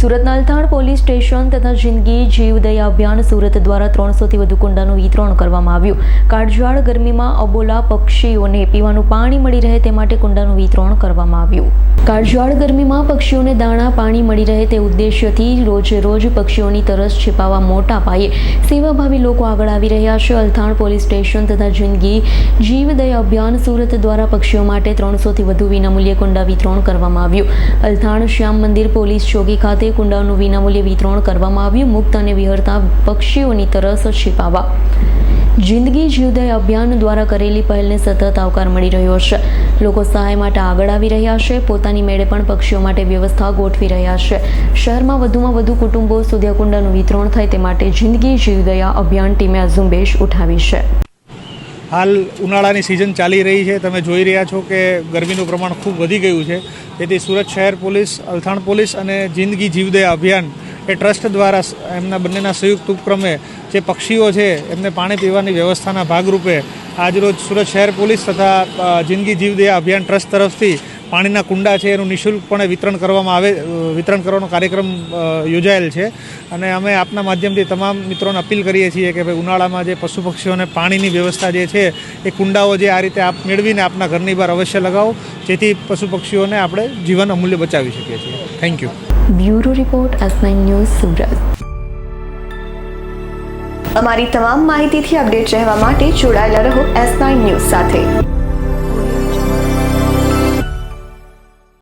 સુરતના Althan police station તથા જિંદગી જીવદયા અભિયાન સુરત દ્વારા ત્રણસોથી વધુ કુંડાનું વિતરણ કરવામાં આવ્યું. કાળઝાળ ગરમીમાં અબોલા પક્ષીઓને પીવાનું પાણી મળી રહે તે માટે કુંડાનું વિતરણ કરવામાં આવ્યું. કાળઝાળ ગરમીમાં પક્ષીઓને દાણા, પાણી મળી રહે તે ઉદ્દેશ્યથી રોજે રોજ પક્ષીઓની તરસ छिપાવવા મોટા પાયે સેવાભાવી લોકો આગળ આવી રહ્યા છે. અલથાણ પોલીસ સ્ટેશન તથા જિંદગી જીવદયા અભિયાન સુરત દ્વારા પક્ષીઓ માટે ત્રણસોથી વધુ વિનામૂલ્યે કુંડા વિતરણ કરવામાં આવ્યું. અલથાણ શ્યામ મંદિર પોલીસ ચોકી ખાતે કુંડાનું વિનામૂલ્યે વિતરણ કરવામાં આવ્યું. મુક્ત અને વિહરતા પક્ષીઓની તરસ છીપાવા જિંદગી જીવદય અભિયાન દ્વારા કરેલી પહેલને સતત આવકાર મળી રહ્યો છે. લોકો સહાય માટે આગળ આવી રહ્યા છે. પોતાની મેળે પણ પક્ષીઓ માટે વ્યવસ્થા ગોઠવી રહ્યા છે. શહેરમાં વધુમાં વધુ કુટુંબો સૂર્યકુંડાનું કુંડાનું વિતરણ થાય તે માટે જિંદગી જીવદયા અભિયાન ટીમે ઝુંબેશ ઉઠાવી છે. હાલ ઉનાળાની સિઝન ચાલી રહી છે. તમે જોઈ રહ્યા છો કે ગરમીનું પ્રમાણ ખૂબ વધી ગયું છે. તેથી સુરત શહેર પોલીસ, અલથાણ પોલીસ અને જિંદગી જીવદયા અભિયાન એ ટ્રસ્ટ દ્વારા એમના બંનેના સંયુક્ત ઉપક્રમે જે પક્ષીઓ છે, એમને પાણી પીવાની વ્યવસ્થાના ભાગરૂપે આજરોજ સુરત શહેર પોલીસ તથા જિંદગી જીવદયા અભિયાન ટ્રસ્ટ તરફથી પાણીના કુંડા છે, એનું નિઃશુલ્કપણે વિતરણ કરવામાં આવે વિતરણ કરવાનો કાર્યક્રમ યોજાયેલ છે. અને અમે આપના માધ્યમથી તમામ મિત્રોને અપીલ કરીએ છીએ કે ભાઈ ઉનાળામાં જે પશુ પક્ષીઓને પાણીની વ્યવસ્થા જે છે, એ કુંડાઓ જે આ રીતે આપ મેળવીને આપના ઘરની બહાર અવશ્ય લગાવો. જેથી પશુ પક્ષીઓને આપણે જીવન અમૂલ્ય બચાવી શકીએ છીએ. Thank you bureau report nine news Surat. અમારી તમામ માહિતીથી અપડેટ રહેવા માટે જોડાયેલા રહો એસ નાઇન ન્યૂઝ સાથે.